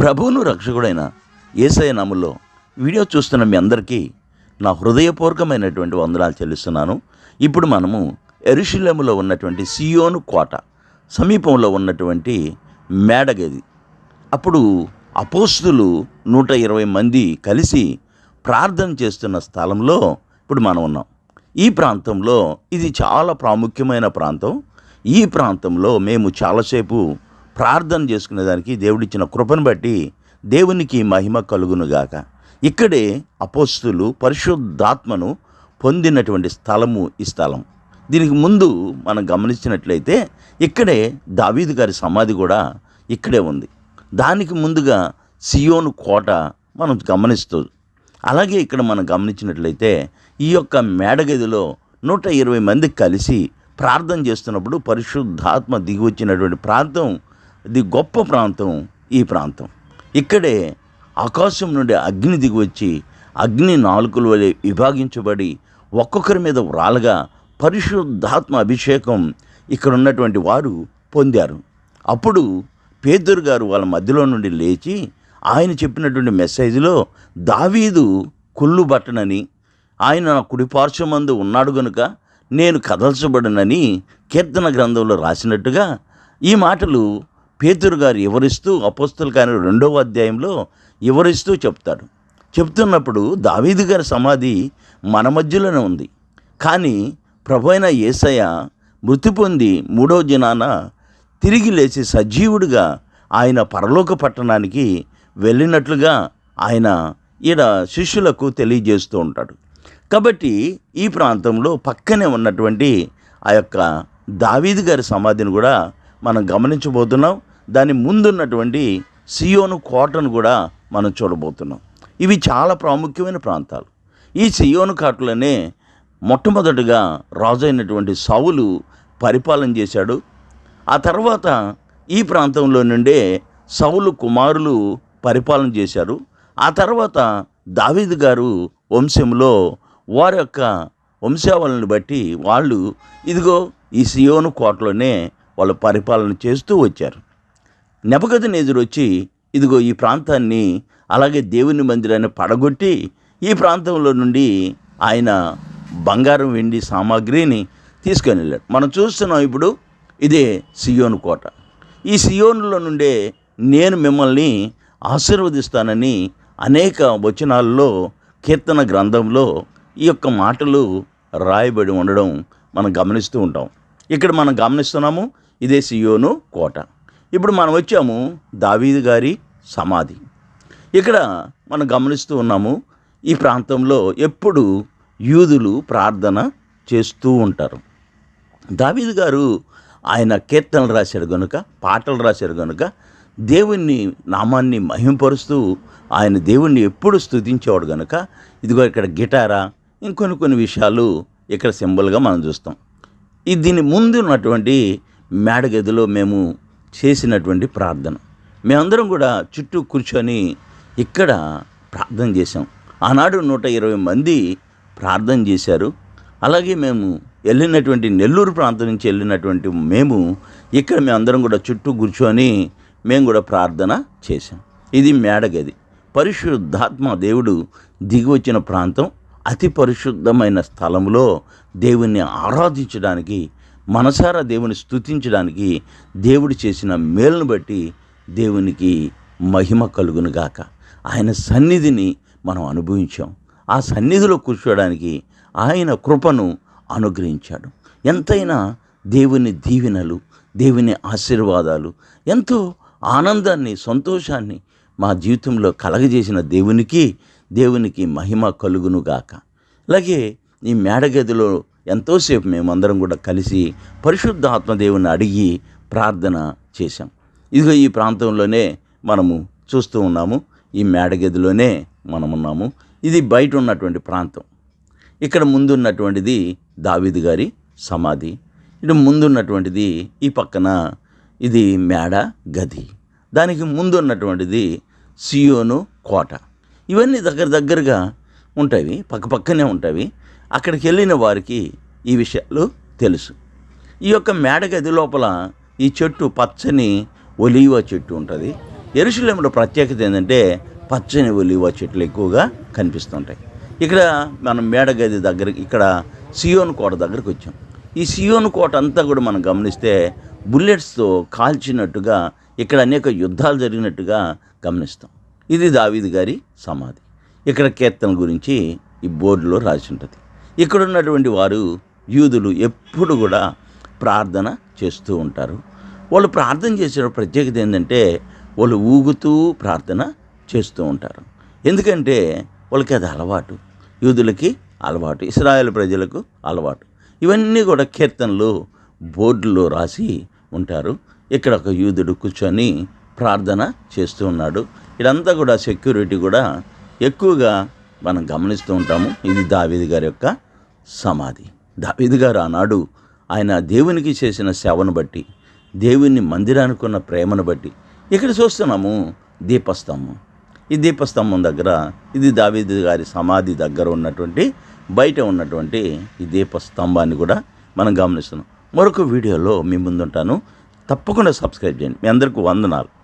ప్రభువును రక్షకుడైన ఏసయ నాములో వీడియో చూస్తున్న మీ అందరికీ నా హృదయపూర్వకమైనటువంటి వందనాలు చెల్లిస్తున్నాను. ఇప్పుడు మనము ఎరుషులేములో ఉన్నటువంటి సియోను కోట సమీపంలో ఉన్నటువంటి మేడగది. అప్పుడు అపోస్తులు నూట ఇరవై మంది కలిసి ప్రార్థన చేస్తున్న స్థలంలో ఇప్పుడు మనం ఉన్నాం. ఈ ప్రాంతంలో ఇది చాలా ప్రాముఖ్యమైన ప్రాంతం. ఈ ప్రాంతంలో మేము చాలాసేపు ప్రార్థన చేసుకునేదానికి దేవుడిచ్చిన కృపను బట్టి దేవునికి మహిమ కలుగునుగాక. ఇక్కడే అపోస్తులు పరిశుద్ధాత్మను పొందినటువంటి స్థలము ఈ స్థలం. దీనికి ముందు మనం గమనించినట్లయితే ఇక్కడే దావీదు గారి సమాధి కూడా ఇక్కడే ఉంది. దానికి ముందుగా సియోను కోట మనం గమనిస్తూ అలాగే ఇక్కడ మనం గమనించినట్లయితే ఈ యొక్క మేడగదిలో నూట ఇరవై మంది కలిసి ప్రార్థన చేస్తున్నప్పుడు పరిశుద్ధాత్మ దిగి వచ్చినటువంటి ప్రాంతం ఇది గొప్ప ప్రాంతం ఈ ప్రాంతం. ఇక్కడే ఆకాశం నుండి అగ్ని దిగి వచ్చి అగ్ని నాలుకల వలె విభాగించబడి ఒక్కొక్కరి మీద వ్రాలగా పరిశుద్ధాత్మ అభిషేకం ఇక్కడ ఉన్నటువంటి వారు పొందారు. అప్పుడు పేదరు గారు వాళ్ళ మధ్యలో నుండి లేచి ఆయన చెప్పినటువంటి మెసేజ్లో దావీదు కుళ్ళు బట్టనని ఆయన నా కుడిపార్శ్వమందు ఉన్నాడు గనుక నేను కదల్చబడనని కీర్తన గ్రంథంలో రాసినట్టుగా ఈ మాటలు పేతురు గారు వివరిస్తూ అపోస్తుల కానీ రెండవ అధ్యాయంలో వివరిస్తూ చెప్తాడు. చెప్తున్నప్పుడు దావీదు గారి సమాధి మన మధ్యలోనే ఉంది. కానీ ప్రభు అయిన యేసయ్య మృతి పొంది మూడో దినాన తిరిగి లేచి సజీవుడిగా ఆయన పరలోక పట్టణానికి వెళ్ళినట్లుగా ఆయన ఈడ శిష్యులకు తెలియజేస్తూ ఉంటాడు. కాబట్టి ఈ ప్రాంతంలో పక్కనే ఉన్నటువంటి ఆ యొక్క దావీదు గారి సమాధిని కూడా మనం గమనించబోతున్నాం. దాని ముందున్నటువంటి సియోను కోటను కూడా మనం చూడబోతున్నాం. ఇవి చాలా ప్రాముఖ్యమైన ప్రాంతాలు. ఈ సియోను కోటలోనే మొట్టమొదటిగా రాజు అయినటువంటి సౌలు పరిపాలన చేశాడు. ఆ తర్వాత ఈ ప్రాంతంలో నుండే సౌలు కుమారులు పరిపాలన చేశారు. ఆ తర్వాత దావీద్ గారు వంశంలో వారి యొక్క వంశావళిని బట్టి వాళ్ళు ఇదిగో ఈ సియోను కోటలోనే వాళ్ళు పరిపాలన చేస్తూ వచ్చారు. నెపగది నేజురు వచ్చి ఇదిగో ఈ ప్రాంతాన్ని అలాగే దేవుని మందిరాన్ని పడగొట్టి ఈ ప్రాంతంలో నుండి ఆయన బంగారం వెండి సామాగ్రిని తీసుకొని వెళ్ళాడు మనం చూస్తున్నాం ఇప్పుడు ఇదే సియోను కోట. ఈ సియోనులో నుండే నేను మిమ్మల్ని ఆశీర్వదిస్తానని అనేక వచనాల్లో కీర్తన గ్రంథంలో ఈ యొక్క మాటలు రాయబడి ఉండడం మనం గమనిస్తూ ఉంటాం. ఇక్కడ మనం గమనిస్తున్నాము ఇదే సియోను కోట. ఇప్పుడు మనం వచ్చాము దావీదు గారి సమాధి. ఇక్కడ మనం గమనిస్తూ ఉన్నాము ఈ ప్రాంతంలో ఎప్పుడు యూదులు ప్రార్థన చేస్తూ ఉంటారు. దావీదు గారు ఆయన కీర్తనలు రాశాడు కనుక పాటలు రాశాడు కనుక దేవుణ్ణి నామాన్ని మహింపరుస్తూ ఆయన దేవుణ్ణి ఎప్పుడు స్తుతించేవాడు కనుక ఇదిగో ఇక్కడ గిటారా ఇంకొన్ని కొన్ని విషయాలు ఇక్కడ సింబల్గా మనం చూస్తాం. ఈ దీని ముందు ఉన్నటువంటి మేడగదిలో మేము చేసినటువంటి ప్రార్థన. మేమందరం కూడా చుట్టూ కూర్చొని ఇక్కడ ప్రార్థన చేశాం. ఆనాడు నూట ఇరవై మంది ప్రార్థన చేశారు. అలాగే మేము వెళ్ళినటువంటి నెల్లూరు ప్రాంతం నుంచి వెళ్ళినటువంటి మేము ఇక్కడ మేమందరం కూడా చుట్టూ కూర్చొని మేము కూడా ప్రార్థన చేశాం. ఇది మేడగది. పరిశుద్ధాత్మ దేవుడు దిగి వచ్చిన ప్రాంతం. అతి పరిశుద్ధమైన స్థలంలో దేవుణ్ణి ఆరాధించడానికి మనసారా దేవుని స్తుతించడానికి దేవుడు చేసిన మేలును బట్టి దేవునికి మహిమ కలుగునుగాక. ఆయన సన్నిధిని మనం అనుభవించాం. ఆ సన్నిధిలో కూర్చోడానికి ఆయన కృపను అనుగ్రహించాడు. ఎంతైనా దేవుని దీవెనలు దేవుని ఆశీర్వాదాలు ఎంతో ఆనందాన్ని సంతోషాన్ని మా జీవితంలో కలగజేసిన దేవునికి దేవునికి మహిమ కలుగునుగాక. అలాగే ఈ మేడగదిలో ఎంతోసేపు మేమందరం కూడా కలిసి పరిశుద్ధ ఆత్మదేవుని అడిగి ప్రార్థన చేశాం. ఇదిగో ఈ ప్రాంతంలోనే మనము చూస్తూ ఉన్నాము. ఈ మేడగదిలోనే మనం ఉన్నాము ఇది బయట ఉన్నటువంటి ప్రాంతం. ఇక్కడ ముందున్నటువంటిది దావీదు గారి సమాధి. ఇటు ముందున్నటువంటిది ఈ పక్కన ఇది మేడ గది దానికి ముందు ఉన్నటువంటిది సియోను కోట. ఇవన్నీ దగ్గర దగ్గరగా ఉంటాయి. పక్క పక్కనే ఉంటాయి. అక్కడికి వెళ్ళిన వారికి ఈ విషయాలు తెలుసు. ఈ యొక్క మేడగది లోపల ఈ చెట్టు పచ్చని ఒలీవ చెట్టు ఉంటుంది. ఎరుశలేములో ప్రత్యేకత ఏంటంటే పచ్చని ఒలివ చెట్లు ఎక్కువగా కనిపిస్తుంటాయి. ఇక్కడ మనం మేడగది దగ్గర ఇక్కడ సియోన్ కోట దగ్గరికి వచ్చాం. ఈ సియోన్ కోట అంతా కూడా మనం గమనిస్తే బుల్లెట్స్తో కాల్చినట్టుగా ఇక్కడ అనేక యుద్ధాలు జరిగినట్టుగా గమనిస్తాం. ఇది దావీద్ గారి సమాధి. ఇక్కడ కీర్తన గురించి ఈ బోర్డులో రాసి ఉంటుంది. ఇక్కడ ఉన్నటువంటి వారు యూదులు ఎప్పుడు కూడా ప్రార్థన చేస్తూ ఉంటారు. వాళ్ళు ప్రార్థన చేసే ప్రత్యేకత ఏంటంటే వాళ్ళు ఊగుతూ ప్రార్థన చేస్తూ ఉంటారు. ఎందుకంటే వాళ్ళకి అది అలవాటు. యూదులకి అలవాటు ఇస్రాయేల్ ప్రజలకు అలవాటు. ఇవన్నీ కూడా కీర్తనలు బోర్డులో రాసి ఉంటారు. ఇక్కడ ఒక యూదుడు కూర్చొని ప్రార్థన చేస్తూ ఉన్నాడు. ఇదంతా కూడా సెక్యూరిటీ కూడా ఎక్కువగా మనం గమనిస్తూ ఉంటాము. ఇది దావీదు గారి యొక్క సమాధి. దావీది గారు ఆనాడు ఆయన దేవునికి చేసిన సేవను బట్టి దేవుని మందిరానికి ఉన్న ప్రేమను బట్టి ఇక్కడ చూస్తున్నాము దీపస్తంభం. ఈ దీపస్తంభం దగ్గర ఇది దావీదు గారి సమాధి దగ్గర ఉన్నటువంటి బయట ఉన్నటువంటి ఈ దీపస్తంభాన్ని కూడా మనం గమనిస్తున్నాం. మరొక వీడియోలో మీ ముందుంటాను. తప్పకుండా సబ్స్క్రైబ్ చేయండి. మీ అందరికీ వందనాలు.